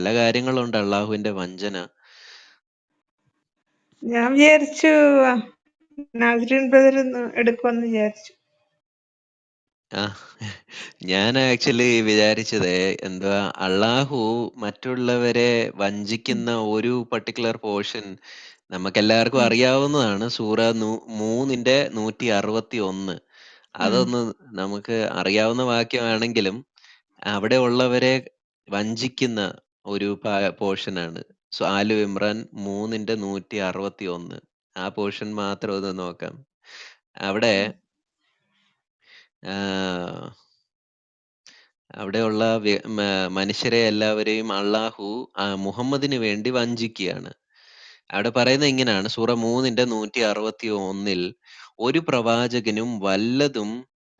പല കാര്യങ്ങളുണ്ട് അള്ളാഹുവിന്റെ വഞ്ചന. ഞാൻ വിചാരിച്ചു നാസറിൻ ബ്രദർ എടുക്കുമെന്ന് വിചാരിച്ചു. ആ ഞാൻ ആക്ച്വലി വിചാരിച്ചത് എന്തുവാ അള്ളാഹു മറ്റുള്ളവരെ വഞ്ചിക്കുന്ന ഒരു പർട്ടിക്കുലർ പോർഷൻ നമുക്കെല്ലാവർക്കും എല്ലാവർക്കും അറിയാവുന്നതാണ് സൂറ നൂ മൂന്നിന്റെ നൂറ്റി അറുപത്തി ഒന്ന് അതൊന്ന് നമുക്ക് അറിയാവുന്ന വാക്യമാണെങ്കിലും അവിടെ ഉള്ളവരെ വഞ്ചിക്കുന്ന ഒരു പോർഷനാണ് സോ ആലു ഇമ്രാൻ മൂന്നിന്റെ നൂറ്റി അറുപത്തി ഒന്ന് ആ പോർഷൻ മാത്രം ഒന്ന് നോക്കാം അവിടെ ഉം. ആഹ് അവിടെയുള്ള വ്യ മ മനുഷ്യരെ എല്ലാവരെയും അള്ളാഹു മുഹമ്മദിന് വേണ്ടി വഞ്ചിക്കുകയാണ്. അവിടെ പറയുന്നത് ഇങ്ങനെയാണ് സൂറ മൂന്നിന്റെ നൂറ്റി അറുപത്തി ഒന്നിൽ ഒരു പ്രവാചകനും വല്ലതും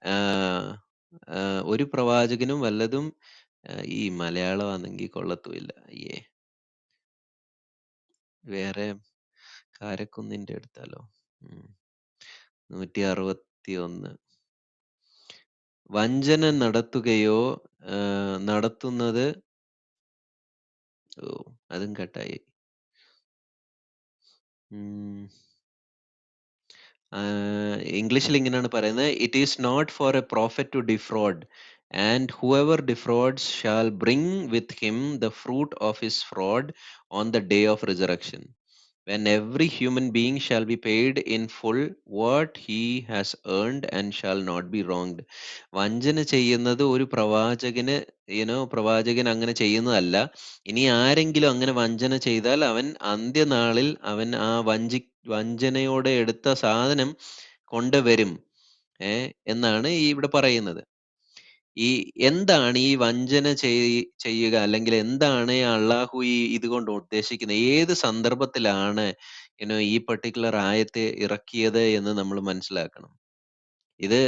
ആഹ് ആഹ് ഒരു പ്രവാചകനും വല്ലതും ആഹ് ഈ മലയാളമാണെങ്കിൽ കൊള്ളത്തുമില്ല. അയ്യേ! വേറെ കാരക്കുന്നിന്റെ എടുത്താലോ? ഉം. 161 വഞ്ചന നടത്തുകയോ നടത്തുന്നത് ഓ അതും കട്ടായി. ഉം. ഇംഗ്ലീഷിൽ ഇങ്ങനെയാണ് പറയുന്നത് it is not for a prophet to defraud and whoever defrauds shall bring with him the fruit of his fraud on the day of resurrection, when every human being shall be paid in full what he has earned and shall not be wronged വഞ്ചന ചെയ്യുന്നത് ഒരു പ്രവാചകന് you know പ്രവാചകൻ അങ്ങനെ ചെയ്യുന്നതല്ല ഇനി ആരെങ്കിലും അങ്ങനെ വഞ്ചന ചെയ്താൽ അവൻ അന്ത്യനാളിൽ അവൻ ആ വഞ്ചി വഞ്ചനയോടെ എടുത്ത സാധനം കൊണ്ടുവരും ഏ എന്നാണ് ഈ ഇവിടെ പറയുന്നത് ഈ എന്താണ് ഈ വഞ്ചന ചെയ് ചെയ്യുക അല്ലെങ്കിൽ എന്താണ് അള്ളാഹു ഈ ഇതുകൊണ്ട് ഉദ്ദേശിക്കുന്നത്? ഏത് സന്ദർഭത്തിലാണ് യുനോ ഈ പർട്ടിക്കുലർ ആയത്തെ ഇറക്കിയത് എന്ന് നമ്മൾ മനസ്സിലാക്കണം. ഇത്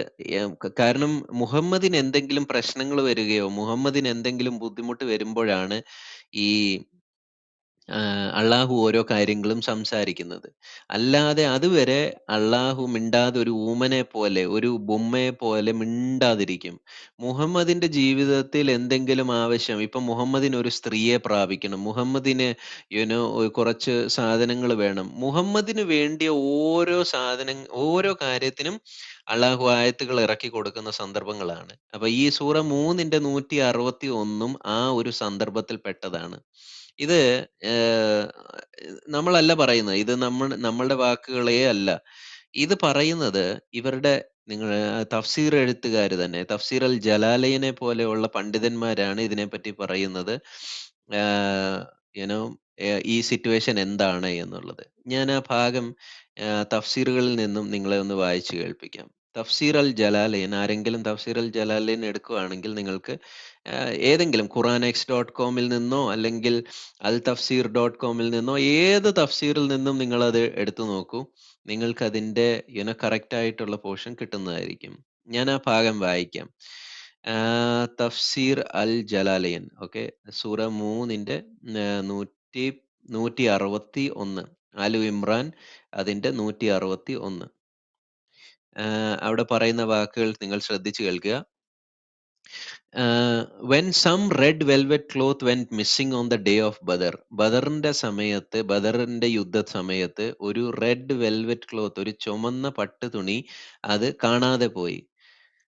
കാരണം മുഹമ്മദിന് എന്തെങ്കിലും പ്രശ്നങ്ങൾ വരികയോ മുഹമ്മദിന് എന്തെങ്കിലും ബുദ്ധിമുട്ട് വരുമ്പോഴാണ് ഈ അള്ളാഹു ഓരോ കാര്യങ്ങളും സംസാരിക്കുന്നത്. അല്ലാതെ അതുവരെ അള്ളാഹു മിണ്ടാതെ ഒരു ഊമനെ പോലെ, ഒരു ബൊമ്മയെ പോലെ മിണ്ടാതിരിക്കും. മുഹമ്മദിന്റെ ജീവിതത്തിൽ എന്തെങ്കിലും ആവശ്യം ഇപ്പൊ മുഹമ്മദിന് ഒരു സ്ത്രീയെ പ്രാപിക്കണം. മുഹമ്മദിന് യുനോ കുറച്ച് സാധനങ്ങൾ വേണം. മുഹമ്മദിന് വേണ്ടിയ ഓരോ സാധന ഓരോ കാര്യത്തിനും അള്ളാഹു ആയത്തുകൾ ഇറക്കി കൊടുക്കുന്ന സന്ദർഭങ്ങളാണ്. അപ്പൊ ഈ സൂറ മൂന്നിന്റെ നൂറ്റി അറുപത്തി ഒന്നും ആ ഒരു സന്ദർഭത്തിൽ പെട്ടതാണ്. ഇത് നമ്മളല്ല പറയുന്നത്. ഇത് നമ്മൾ നമ്മളുടെ വാക്കുകളേ അല്ല. ഇത് പറയുന്നത് ഇവരുടെ നിങ്ങൾ തഫ്സീർ എഴുത്തുകാർ തന്നെ. തഫ്സീർ അൽ ജലാലയനെ പോലെയുള്ള പണ്ഡിതന്മാരാണ് ഇതിനെപ്പറ്റി പറയുന്നത്. ആഹ് ഈ സിറ്റുവേഷൻ എന്താണ് എന്നുള്ളത്. ഞാൻ ആ ഭാഗം തഫ്സീറുകളിൽ നിന്നും നിങ്ങളെ ഒന്ന് വായിച്ചു കേൾപ്പിക്കാം. തഫ്സീർ അൽ ജലാലയൻ ആരെങ്കിലും തഫ്സീർ അൽ ജലാലയൻ എടുക്കുകയാണെങ്കിൽ നിങ്ങൾക്ക് ഏതെങ്കിലും ഖുറാൻ എക്സ് ഡോട്ട് കോമിൽ നിന്നോ അല്ലെങ്കിൽ അൽ തഫ്സീർ ഡോട്ട് കോമിൽ നിന്നോ ഏത് തഫ്സീറിൽ നിന്നും നിങ്ങളത് എടുത്തു നോക്കൂ. നിങ്ങൾക്ക് അതിന്റെ യുന കറക്റ്റ് ആയിട്ടുള്ള പോർഷൻ കിട്ടുന്നതായിരിക്കും. ഞാൻ ആ ഭാഗം വായിക്കാം. തഫ്സീർ അൽ ജലാലയൻ ഓക്കെ സൂറ മൂന്നിന്റെ നൂറ്റി നൂറ്റി അറുപത്തി ഒന്ന് ആലു ഇമ്രാൻ അതിന്റെ നൂറ്റി അറുപത്തി ഒന്ന് അവിടെ പറയുന്ന വാക്കുകൾ നിങ്ങൾ ശ്രദ്ധിച്ചു കേൾക്കുക. When some red velvet cloth when went on the day of Badr ബദറിന്റെ സമയത്ത് ബദറിന്റെ യുദ്ധ സമയത്ത് ഒരു റെഡ് വെൽവെറ്റ് ക്ലോത്ത് ഒരു ചുമന്ന പട്ട് തുണി അത് കാണാതെ പോയി.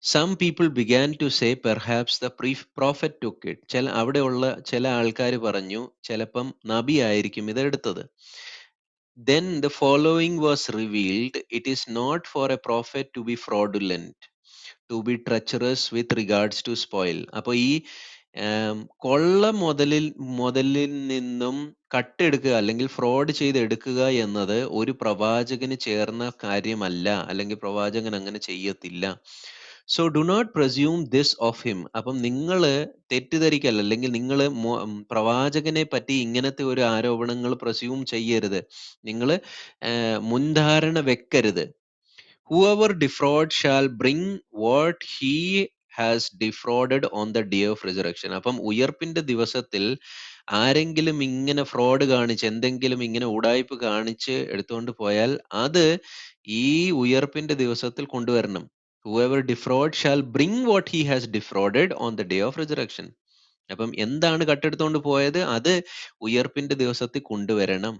Some people began to say perhaps the pre prophet took it ചില അവിടെയുള്ള ചില ആൾക്കാർ പറഞ്ഞു ചിലപ്പം നബി ആയിരിക്കും ഇതെടുത്തത്. Then the following was revealed it is not for a prophet to be fraudulent to be treacherous with regards to spoil അപ്പോൾ ഈ കൊള്ള മുതലിൽ മുതലിൽ നിന്നും കട്ടെടുക്കുക അല്ലെങ്കിൽ ഫ്രോഡ് എടുക്കുക എന്നത് ഒരു പ്രവാചകന് ചേർന്ന കാര്യമല്ല അല്ലെങ്കിൽ പ്രവാചകൻ അങ്ങനെ ചെയ്യത്തില്ല so do not presume this of him അപ്പം നിങ്ങൾ തെറ്റിദ്ധരിക്കല്ല. അല്ലെങ്കിൽ നിങ്ങൾ പ്രവാചകനെ പറ്റി ഇങ്ങനത്തെ ഒരു ആരോപണങ്ങൾ പ്രസ്യൂം ചെയ്യരുത്. നിങ്ങൾ മുൻധാരണ വെക്കരുത്. Whoever defraud shall bring what he has defrauded on the day of resurrection അപ്പം ഉയർപ്പിന്റെ ദിവസത്തിൽ ആരെങ്കിലും ഇങ്ങനെ ഫ്രോഡ് കാണിച്ച് എന്തെങ്കിലും ഇങ്ങനെ ഉടായ്പ് കാണിച്ച് എടുത്തുകൊണ്ട് പോയാൽ അത് ഈ ഉയർപ്പിന്റെ ദിവസത്തിൽ കൊണ്ടുവരണം. Whoever defraud shall bring what he has defrauded on the day of resurrection അപ്പം എന്താണ് കട്ടെടുത്തോണ്ട് പോയത് അത് ഉയർപ്പിന്റെ ദിവസത്തിൽ കൊണ്ടുവരണം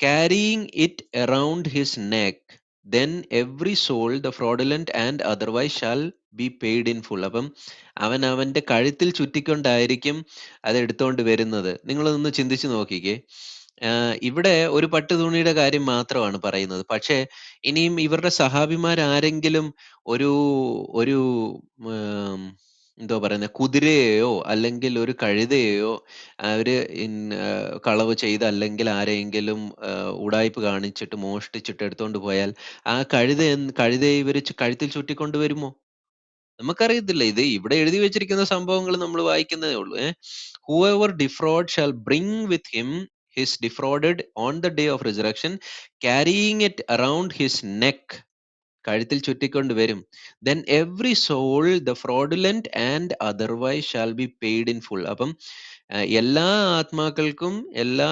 carrying it around his neck then every soul the fraudulent and otherwise shall be paid in full അപ്പം അവൻ അവന്റെ കഴുത്തിൽ ചുറ്റിക്കൊണ്ടായിരിക്കും അത് എടുത്തോണ്ട് വരുന്നത് നിങ്ങളൊന്ന് ചിന്തിച്ചു നോക്കിക്കേ ഇവിടെ ഒരു പട്ടു തുണിയുടെ കാര്യം മാത്രമാണ് പറയുന്നത്. പക്ഷേ ഇനിയും ഇവരുടെ സഹാബിമാരാരെങ്കിലും ഒരു ഒരു എന്തോ പറയുന്നത് കുതിരയെയോ അല്ലെങ്കിൽ ഒരു കഴുതയെയോ അവർ കളവ് ചെയ്ത് അല്ലെങ്കിൽ ആരെയെങ്കിലും ഉടായ്പ് കാണിച്ചിട്ട് മോഷ്ടിച്ചിട്ട് എടുത്തോണ്ട് പോയാൽ ആ കഴുത കഴുതയെ ഇവർ കഴുത്തിൽ ചുറ്റിക്കൊണ്ട് വരുമോ? നമുക്കറിയത്തില്ല. ഇത് ഇവിടെ എഴുതി വെച്ചിരിക്കുന്ന സംഭവങ്ങൾ നമ്മൾ വായിക്കുന്നതേ ഉള്ളൂ. ഏഹ് whoever defraud shall bring with him his defrauded on the day of resurrection, carrying it around his neck. കഴുത്തിൽ ചുറ്റിക്കൊണ്ട് വരും. Then every soul the fraudulent and otherwise shall be paid in full അപ്പം എല്ലാ ആത്മാക്കൾക്കും എല്ലാ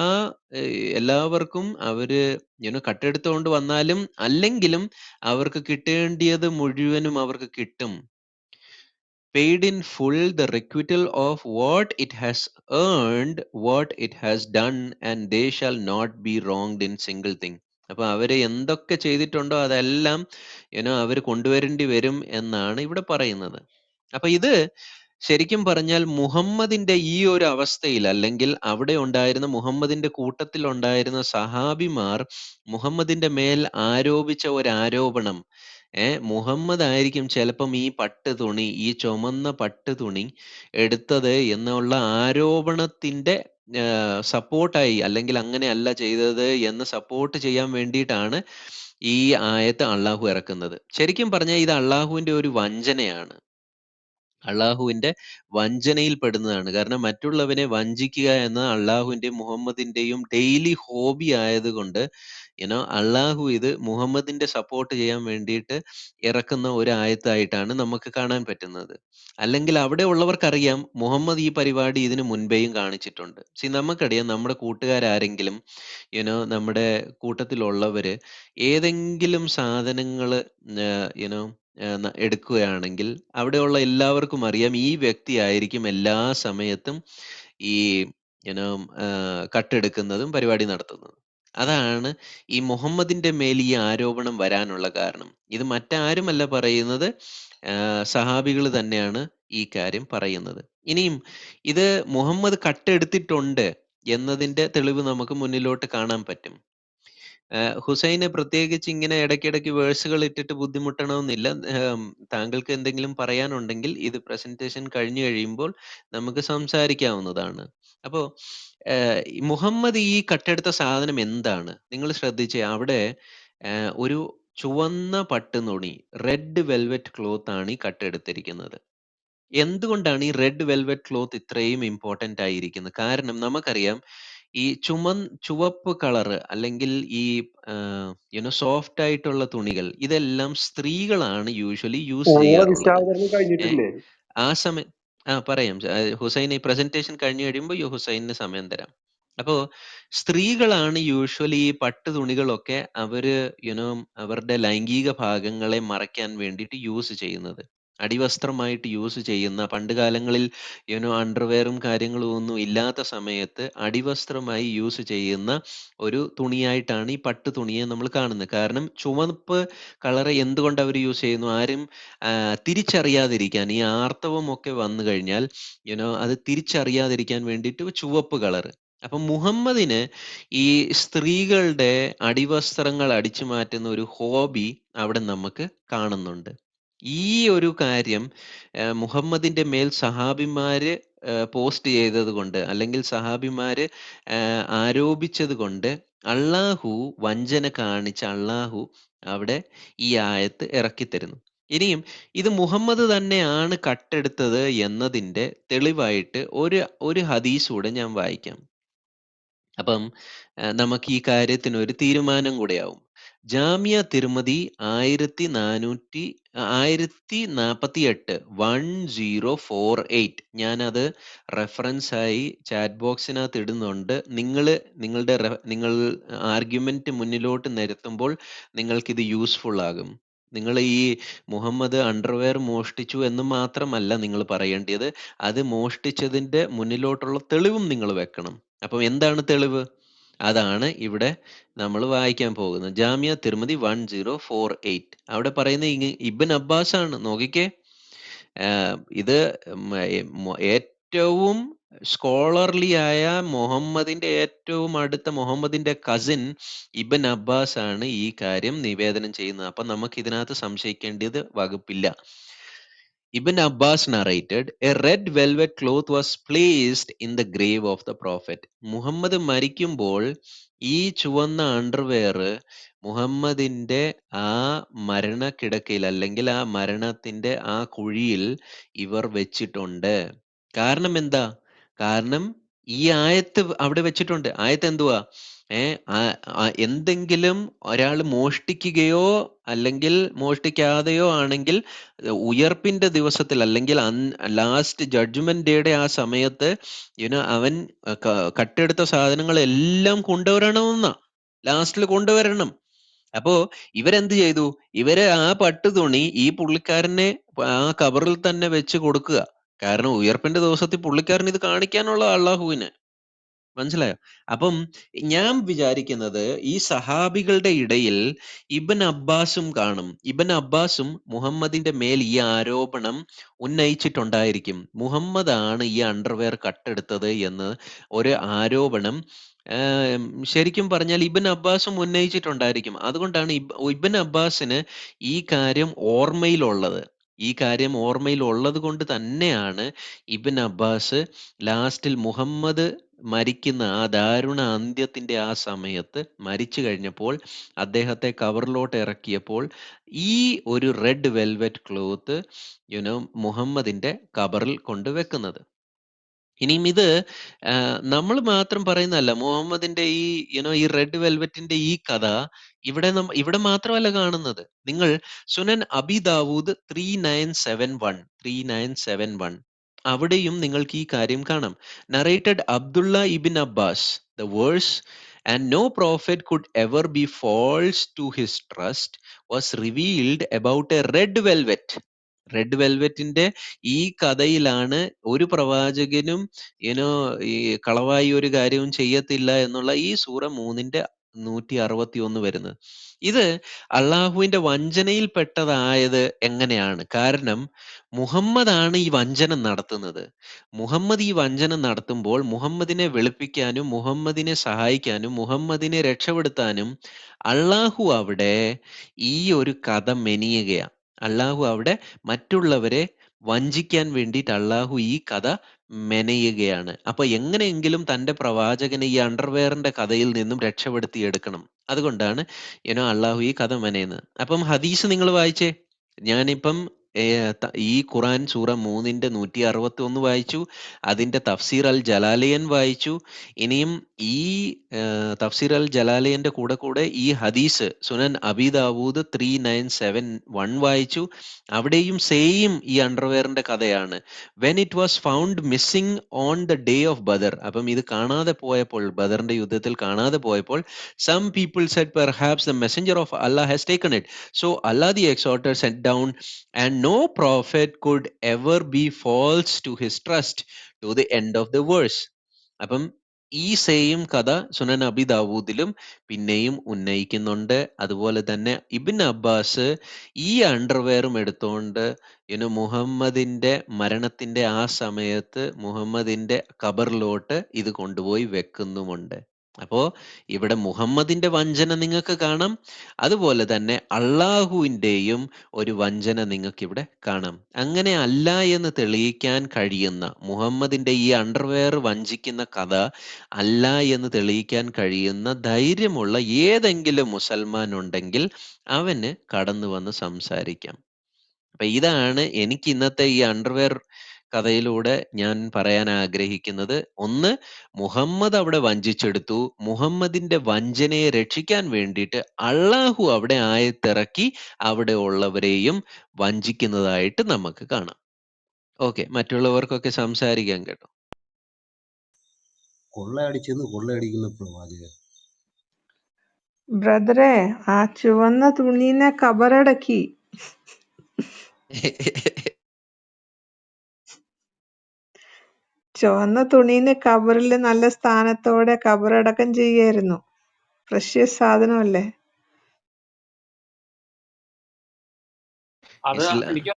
എല്ലാവർക്കും അവർ യുനോ കട്ടെടുത്തുകൊണ്ട് വന്നാലും അല്ലെങ്കിലും അവർക്ക് കിട്ടേണ്ടിയത് മുഴുവനും അവർക്ക് കിട്ടും. Paid in full the requital of what it has earned what it has done and they shall not be wronged in single thing. അപ്പൊ അവർ എന്തൊക്കെ ചെയ്തിട്ടുണ്ടോ അതെല്ലാം ഏനോ അവർ കൊണ്ടുവരേണ്ടി വരും എന്നാണ് ഇവിടെ പറയുന്നത്. അപ്പൊ ഇത് ശരിക്കും പറഞ്ഞാൽ മുഹമ്മദിന്റെ ഈ ഒരു അവസ്ഥയിൽ അല്ലെങ്കിൽ അവിടെ ഉണ്ടായിരുന്ന മുഹമ്മദിന്റെ കൂട്ടത്തിൽ ഉണ്ടായിരുന്ന സഹാബിമാർ മുഹമ്മദിന്റെ മേൽ ആരോപിച്ച ഒരു ആരോപണം ഏ മുഹമ്മദ് ആയിരിക്കും ചിലപ്പം ഈ പട്ട് തുണി ഈ ചുമന്ന പട്ട് തുണി എടുത്തത് എന്നുള്ള ആരോപണത്തിന്റെ സപ്പോർട്ടായി അല്ലെങ്കിൽ അങ്ങനെ അല്ല ചെയ്തത് എന്ന് സപ്പോർട്ട് ചെയ്യാൻ വേണ്ടിയിട്ടാണ് ഈ ആയത്ത് അള്ളാഹു ഇറക്കുന്നത്. ശരിക്കും പറഞ്ഞാൽ ഇത് അള്ളാഹുവിന്റെ ഒരു വഞ്ചനയാണ്. അള്ളാഹുവിന്റെ വഞ്ചനയിൽ പെടുന്നതാണ്. കാരണം മറ്റുള്ളവനെ വഞ്ചിക്കുക എന്ന അള്ളാഹുവിന്റെയും മുഹമ്മദിന്റെയും ഡെയിലി ഹോബി ആയതുകൊണ്ട് യുനോ അള്ളാഹു ഇത് മുഹമ്മദിന്റെ സപ്പോർട്ട് ചെയ്യാൻ വേണ്ടിയിട്ട് ഇറക്കുന്ന ഒരു ആയത്തായിട്ടാണ് നമുക്ക് കാണാൻ പറ്റുന്നത്. അല്ലെങ്കിൽ അവിടെ ഉള്ളവർക്കറിയാം മുഹമ്മദ് ഈ പരിപാടി ഇതിനു മുൻപേയും കാണിച്ചിട്ടുണ്ട്. സി നമുക്കറിയാം നമ്മുടെ കൂട്ടുകാരാരെങ്കിലും യുനോ നമ്മുടെ കൂട്ടത്തിലുള്ളവര് ഏതെങ്കിലും സാധനങ്ങൾ യുനോ എടുക്കുകയാണെങ്കിൽ അവിടെയുള്ള എല്ലാവർക്കും അറിയാം ഈ വ്യക്തി ആയിരിക്കും എല്ലാ സമയത്തും ഈ യുനോ കട്ടെടുക്കുന്നതും പരിപാടി നടത്തുന്നതും. അതാണ് ഈ മുഹമ്മദിന്റെ മേൽ ഈ ആരോപണം വരാനുള്ള കാരണം. ഇത് മറ്റാരുമല്ല പറയുന്നത് സഹാബികൾ തന്നെയാണ് ഈ കാര്യം പറയുന്നത്. ഇനിയും ഇത് മുഹമ്മദ് കട്ടെടുത്തിട്ടുണ്ട് എന്നതിന്റെ തെളിവ് നമുക്ക് മുന്നിലോട്ട് കാണാൻ പറ്റും. ഹുസൈന് പ്രത്യേകിച്ച് ഇങ്ങനെ ഇടയ്ക്കിടയ്ക്ക് വേഴ്സുകൾ ഇട്ടിട്ട് ബുദ്ധിമുട്ടണമെന്നില്ല. താങ്കൾക്ക് എന്തെങ്കിലും പറയാനുണ്ടെങ്കിൽ ഇത് പ്രസന്റേഷൻ കഴിഞ്ഞു കഴിയുമ്പോൾ നമുക്ക് സംസാരിക്കാവുന്നതാണ്. അപ്പോ മുഹമ്മദ് ഈ കട്ടെടുത്ത സാധനം എന്താണ്? നിങ്ങൾ ശ്രദ്ധിച്ചേ അവിടെ ഒരു ചുവന്ന പട്ടുനുണി റെഡ് വെൽവെറ്റ് ക്ലോത്ത് ആണ് ഈ കട്ടെടുത്തിരിക്കുന്നത്. എന്തുകൊണ്ടാണ് ഈ റെഡ് വെൽവെറ്റ് ക്ലോത്ത് ഇത്രയും ഇമ്പോർട്ടന്റ് ആയിരിക്കുന്നത്? കാരണം നമുക്കറിയാം ഈ ചുമൻ ചുവപ്പ് കളറ് അല്ലെങ്കിൽ ഈ യുനോ സോഫ്റ്റ് ആയിട്ടുള്ള തുണികൾ ഇതെല്ലാം സ്ത്രീകളാണ് യൂഷ്വലി യൂസ് ചെയ്യാറുള്ളത്. വിശാവതരണം ഏ, കഴിഞ്ഞിട്ടില്ലേ? ആ സമയം ആ പറയാം. ഹുസൈൻ ഈ പ്രസന്റേഷൻ കഴിഞ്ഞു കഴിയുമ്പോൾ യു ഹുസൈനിന് സമയം തരാം. അപ്പോ സ്ത്രീകളാണ് യൂഷ്വലി ഈ പട്ട് തുണികളൊക്കെ അവർ യുനോ അവരുടെ ലൈംഗിക ഭാഗങ്ങളെ മറയ്ക്കാൻ വേണ്ടിയിട്ട് യൂസ് ചെയ്യുന്നത്. അടിവസ്ത്രമായിട്ട് യൂസ് ചെയ്യുന്ന പണ്ട് കാലങ്ങളിൽ യുനോ അണ്ടർവെയറും കാര്യങ്ങളും ഒന്നും ഇല്ലാത്ത സമയത്ത് അടിവസ്ത്രമായി യൂസ് ചെയ്യുന്ന ഒരു തുണിയായിട്ടാണ് ഈ പട്ട് തുണിയെ നമ്മൾ കാണുന്നത്. കാരണം ചുവപ്പ് കളർ എന്തുകൊണ്ട് അവർ യൂസ് ചെയ്യുന്നു? ആരും തിരിച്ചറിയാതിരിക്കാൻ ഈ ആർത്തവം ഒക്കെ വന്നു കഴിഞ്ഞാൽ യുനോ അത് തിരിച്ചറിയാതിരിക്കാൻ വേണ്ടിയിട്ട് ചുവപ്പ് കളർ അപ്പം മുഹമ്മദിന് ഈ സ്ത്രീകളുടെ അടിവസ്ത്രങ്ങൾ അടിച്ചു മാറ്റുന്ന ഒരു ഹോബി അവിടെ നമുക്ക് കാണുന്നുണ്ട്. ഈ ഒരു കാര്യം മുഹമ്മദിന്റെ മേൽ സഹാബിമാര് പോസ്റ്റ് ചെയ്തത് കൊണ്ട് അല്ലെങ്കിൽ സഹാബിമാര് ആരോപിച്ചത് കൊണ്ട് അള്ളാഹു വഞ്ചന കാണിച്ച അള്ളാഹു അവിടെ ഈ ആയത്ത് ഇറക്കിത്തരുന്നു. ഇനിയും ഇത് മുഹമ്മദ് തന്നെയാണ് കട്ടെടുത്തത് എന്നതിന്റെ തെളിവായിട്ട് ഒരു ഒരു ഹദീസ് ഞാൻ വായിക്കാം. അപ്പം നമുക്ക് ഈ കാര്യത്തിന് ഒരു തീരുമാനം കൂടെയാവും ജാമിയ തിരുമതി ആയിരത്തി നാനൂറ്റി ആയിരത്തി നാൽപ്പത്തി എട്ട് വൺ സീറോ ഫോർ എയ്റ്റ്. ഞാനത് റെഫറൻസായി ചാറ്റ് ബോക്സിനകത്ത് ഇടുന്നുണ്ട്. നിങ്ങൾ നിങ്ങളുടെ നിങ്ങൾ ആർഗ്യുമെന്റ് മുന്നിലോട്ട് നിരത്തുമ്പോൾ നിങ്ങൾക്കിത് യൂസ്ഫുൾ ആകും. നിങ്ങൾ ഈ മുഹമ്മദ് അണ്ടർവെയർ മോഷ്ടിച്ചു എന്ന് മാത്രമല്ല നിങ്ങൾ പറയേണ്ടത് അത് മോഷ്ടിച്ചതിന്റെ മുന്നിലോട്ടുള്ള തെളിവും നിങ്ങൾ വെക്കണം. അപ്പം എന്താണ് തെളിവ്? അതാണ് ഇവിടെ നമ്മൾ വായിക്കാൻ പോകുന്നത്. Jami Tirmidhi one zero four eight അവിടെ പറയുന്നത് ഇബ്ൻ അബ്ബാസ് ആണ് നോക്കിക്കേ ഇത് ഏറ്റവും സ്കോളർലി ആയ മുഹമ്മദിന്റെ ഏറ്റവും അടുത്ത മുഹമ്മദിന്റെ കസിൻ ഇബൻ അബ്ബാസ് ആണ് ഈ കാര്യം നിവേദനം ചെയ്യുന്നത്. അപ്പൊ നമുക്ക് ഇതിനകത്ത് സംശയിക്കേണ്ടത് വകുപ്പില്ല. Ibn Abbas narrated, a red velvet cloth was placed in the grave of the prophet. Muhammad മരിക്കുമ്പോൾ ഈ ചുവന്ന അണ്ടർവെയർ മുഹമ്മദിന്റെ ആ മരണക്കിടക്കയിൽ അല്ലെങ്കിൽ ആ മരണത്തിന്റെ ആ കുഴിയിൽ ഇവർ വെച്ചിട്ടുണ്ട്. കാരണം എന്താ? കാരണം ഈ ആയത്ത് അവിടെ വെച്ചിട്ടുണ്ട്. ആയത്ത് എന്തുവാ? എന്തെങ്കിലും ഒരാൾ മോഷ്ടിക്കുകയോ അല്ലെങ്കിൽ മോഷ്ടിക്കാതെയോ ആണെങ്കിൽ ഉയർപ്പിന്റെ ദിവസത്തിൽ അല്ലെങ്കിൽ ലാസ്റ്റ് ജഡ്ജ്മെന്റ് ഡേയുടെ ആ സമയത്ത് യുനോ അവൻ കട്ടെടുത്ത സാധനങ്ങൾ എല്ലാം കൊണ്ടുവരണമെന്നാ ലാസ്റ്റിൽ കൊണ്ടുവരണം. അപ്പോ ഇവരെന്ത് ചെയ്തു? ഇവർ ആ പട്ടു തുണി ഈ പുള്ളിക്കാരനെ ആ കബറിൽ തന്നെ വെച്ച് കൊടുക്കുക. കാരണം ഉയർപ്പിന്റെ ദിവസത്തിൽ പുള്ളിക്കാരൻ ഇത് കാണിക്കാനുള്ള അള്ളാഹുവിന്. മനസ്സിലായോ? അപ്പം ഞാൻ വിചാരിക്കുന്നത് ഈ സഹാബികളുടെ ഇടയിൽ ഇബൻ അബ്ബാസും കാണും. ഇബൻ അബ്ബാസും മുഹമ്മദിന്റെ മേൽ ഈ ആരോപണം ഉന്നയിച്ചിട്ടുണ്ടായിരിക്കും. മുഹമ്മദ് ആണ് ഈ അണ്ടർവെയർ കട്ടെടുത്തത് എന്ന് ഒരു ആരോപണം ശരിക്കും പറഞ്ഞാൽ ഇബൻ അബ്ബാസും ഉന്നയിച്ചിട്ടുണ്ടായിരിക്കും. അതുകൊണ്ടാണ് ഇബ് ഇബൻ അബ്ബാസിന് ഈ കാര്യം ഓർമ്മയിലുള്ളത്. ഈ കാര്യം ഓർമ്മയിൽ ഉള്ളത് കൊണ്ട് തന്നെയാണ് ഇബിൻ അബ്ബാസ് ലാസ്റ്റിൽ മുഹമ്മദ് മരിക്കുന്ന ആ ദാരുണ അന്ത്യത്തിന്റെ ആ സമയത്ത് മരിച്ചു കഴിഞ്ഞപ്പോൾ അദ്ദേഹത്തെ കവറിലോട്ട് ഇറക്കിയപ്പോൾ ഈ ഒരു റെഡ് വെൽവെറ്റ് ക്ലോത്ത് യുനോ മുഹമ്മദിന്റെ കബറിൽ കൊണ്ടുവെക്കുന്നത് ഇനിയും ഇത് നമ്മൾ മാത്രം പറയുന്നതല്ല മുഹമ്മദിന്റെ ഈ യുനോ ഈ റെഡ് വെൽവെറ്റിന്റെ ഈ കഥ ഇവിടെ ഇവിടെ മാത്രമല്ല കാണുന്നത്. നിങ്ങൾ Sunan Abi Dawud three nine seven one three nine seven one അവിടെയും നിങ്ങൾക്ക് ഈ കാര്യം കാണാം. Narrated Abdullah ibn Abbas the verse and no prophet could ever be false to his trust was revealed about a red velvet red വെൽവെറ്റിന്റെ ഈ കഥയിലാണ് ഒരു പ്രവാചകനും ഏനോ ഈ കളവായി ഒരു കാര്യവും ചെയ്യത്തില്ല എന്നുള്ള ഈ സൂറ മൂന്നിന്റെ നൂറ്റി അറുപത്തി ഒന്ന് വരുന്നത്. ഇത് അള്ളാഹുവിന്റെ വഞ്ചനയിൽപ്പെട്ടതായത് എങ്ങനെയാണ്? കാരണം മുഹമ്മദാണ് ഈ വഞ്ചന നടത്തുന്നത്. മുഹമ്മദ് ഈ വഞ്ചന നടത്തുമ്പോൾ മുഹമ്മദിനെ വെളുപ്പിക്കാനും മുഹമ്മദിനെ സഹായിക്കാനും മുഹമ്മദിനെ രക്ഷപ്പെടുത്താനും അള്ളാഹു അവിടെ ഈ ഒരു കഥ മെനിയുകയാണ് അള്ളാഹു അവിടെ മറ്റുള്ളവരെ വഞ്ചിക്കാൻ വേണ്ടിയിട്ട് അള്ളാഹു ഈ കഥ മെനയുകയാണ്. അപ്പൊ എങ്ങനെയെങ്കിലും തന്റെ പ്രവാചകനെ ഈ അണ്ടർവെയറിന്റെ കഥയിൽ നിന്നും രക്ഷപ്പെടുത്തി എടുക്കണം അതുകൊണ്ടാണ് ഏനോ അള്ളാഹു ഈ കഥ മെനയുന്നത്. അപ്പം ഹദീസ് നിങ്ങൾ വായിച്ചേ? ഞാനിപ്പം ഈ ഖുറാൻ സൂറ മൂന്നിന്റെ നൂറ്റി അറുപത്തി ഒന്ന് വായിച്ചു അതിന്റെ തഫ്സീർ അൽ ജലാലയൻ വായിച്ചു ഇനിയും ഈ തഫ്സീർ അൽ ജലാലയന്റെ കൂടെ കൂടെ ഈ ഹദീസ് Sunan Abi Dawud three nine seven one വായിച്ചു. അവിടെയും സെയിം ഈ അണ്ടർവെയറിന്റെ കഥയാണ്. When it was found missing on the day of Badr അപ്പം ഇത് കാണാതെ പോയപ്പോൾ ബദറിന്റെ യുദ്ധത്തിൽ കാണാതെ പോയപ്പോൾ some people said perhaps the messenger of Allah has taken it so Allah the exalted sent down and no prophet could ever be false to his trust to the end of the verse അപ്പം ഈ same കഥ സുനൻ അബി ദാവൂദിലും പിന്നെയും ഉന്നയിക്കുന്നുണ്ട്. അതുപോലെ തന്നെ ഇബിൻ Abbas ഈ അണ്ടർവെയറും എടുത്തുകൊണ്ട് ഇനു മുഹമ്മദിന്റെ മരണത്തിന്റെ ആ സമയത്ത് മുഹമ്മദിന്റെ ഖബറിലോട്ട് ഇത് കൊണ്ടുപോയി വെക്കുന്നുമുണ്ട്. അപ്പോ ഇവിടെ മുഹമ്മദിന്റെ വഞ്ചന നിങ്ങൾക്ക് കാണാം. അതുപോലെ തന്നെ അള്ളാഹുവിന്റെയും ഒരു വഞ്ചന നിങ്ങൾക്ക് ഇവിടെ കാണാം. അങ്ങനെ അല്ല എന്ന് തെളിയിക്കാൻ കഴിയുന്ന മുഹമ്മദിന്റെ ഈ അണ്ടർവെയർ വഞ്ചിക്കുന്ന കഥ അല്ല എന്ന് തെളിയിക്കാൻ കഴിയുന്ന ധൈര്യമുള്ള ഏതെങ്കിലും മുസൽമാൻ ഉണ്ടെങ്കിൽ അവന് കടന്നു വന്ന് സംസാരിക്കാം. അപ്പൊ ഇതാണ് എനിക്ക് ഇന്നത്തെ ഈ അണ്ടർവെയർ കഥയിലൂടെ ഞാൻ പറയാൻ ആഗ്രഹിക്കുന്നത് ഒന്ന് മുഹമ്മദ് അവിടെ വഞ്ചിച്ചെടുത്തു. മുഹമ്മദിന്റെ വഞ്ചനയെ രക്ഷിക്കാൻ വേണ്ടിയിട്ട് അള്ളാഹു അവിടെ ആയത്തിറക്കി അവിടെ ഉള്ളവരെയും വഞ്ചിക്കുന്നതായിട്ട് നമുക്ക് കാണാം. ഓക്കെ മറ്റുള്ളവർക്കൊക്കെ സംസാരിക്കാൻ കേട്ടോ. കൊള്ളയടിച്ചെന്ന് കൊള്ളയടിക്കുന്ന പ്രവാചകൻ. ബ്രദറെ ആ ചുവന്ന തുണീനെ കബറടക്കി. ചുവന്ന തുണീനെ കബറിൽ നല്ല സ്ഥാനത്തോടെ കബറടക്കം ചെയ്യായിരുന്നു. പ്രഷ്യസ് സാധനമല്ലേ? അത് ഇസ്ല- എനിക്ക്